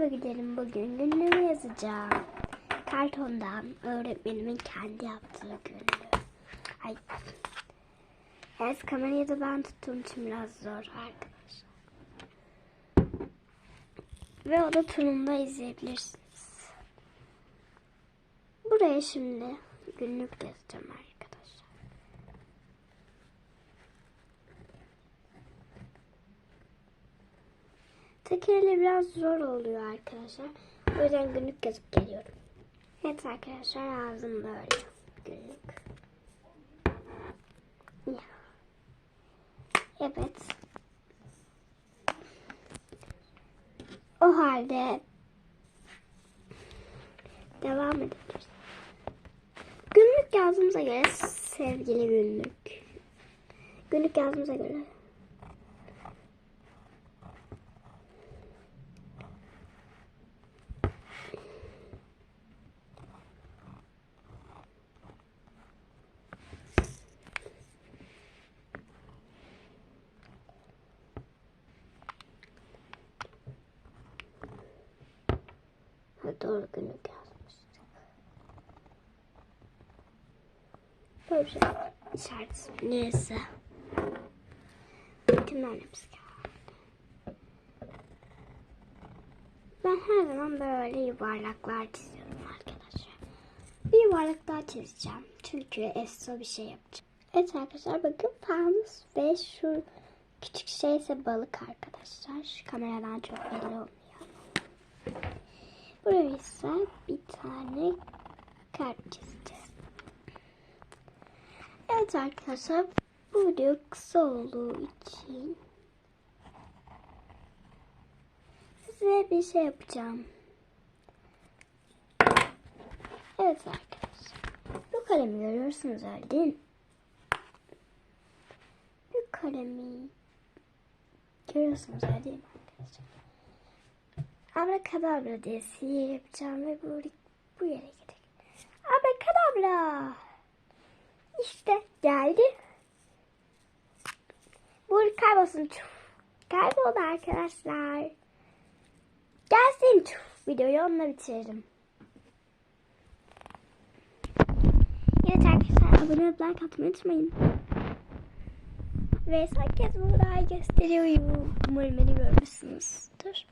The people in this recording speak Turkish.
Merhaba gidelim bugün günlüğümü yazacağım. Kartondan öğretmenimin kendi yaptığı günlüğü. Ay. Evet kamerayı da ben tuttuğum için biraz zor arkadaşlar. Ve o da turunda izleyebilirsiniz. Buraya şimdi günlük yazacağım arkadaşlar. Tekerle biraz zor oluyor arkadaşlar. O yüzden günlük yazıp geliyorum. Evet arkadaşlar yazdım böyle günlük. Ya. Evet. O halde devam edebiliriz. Günlük yazdığımıza göre sevgili günlük. Günlük yazdığımıza göre doğru günlük yazmıştık. Böyle bir şey. İşaret. Neyse. Tümden hepsi geldi. Ben her zaman böyle yuvarlaklar çiziyorum arkadaşlar. Bir yuvarlak daha çizeceğim. Çünkü Esso bir şey yapacağım. Evet arkadaşlar bakın fanus ve şu küçük şey ise balık arkadaşlar. Kameradan çok belli olmuyor. Buraya ise bir tane kart çizeceğiz. Evet arkadaşlar bu video kısa olduğu için size bir şey yapacağım. Evet arkadaşlar. Bu kalemi görüyorsunuz öyle değil? Bu kalemi görüyorsunuz öyle değil arkadaşlar? Abrakadabra sihir yapacağım ve bu, bu yere gidecek. Abrakadabra. İşte geldi. Bu kaybolsun. Kayboldu arkadaşlar. Gelsin. Videoyu onunla bitiririm. Evet arkadaşlar abone olup like atmayı unutmayın. Ve son kez burayı gösteriyorum. Umarım beni görmüşsünüzdür.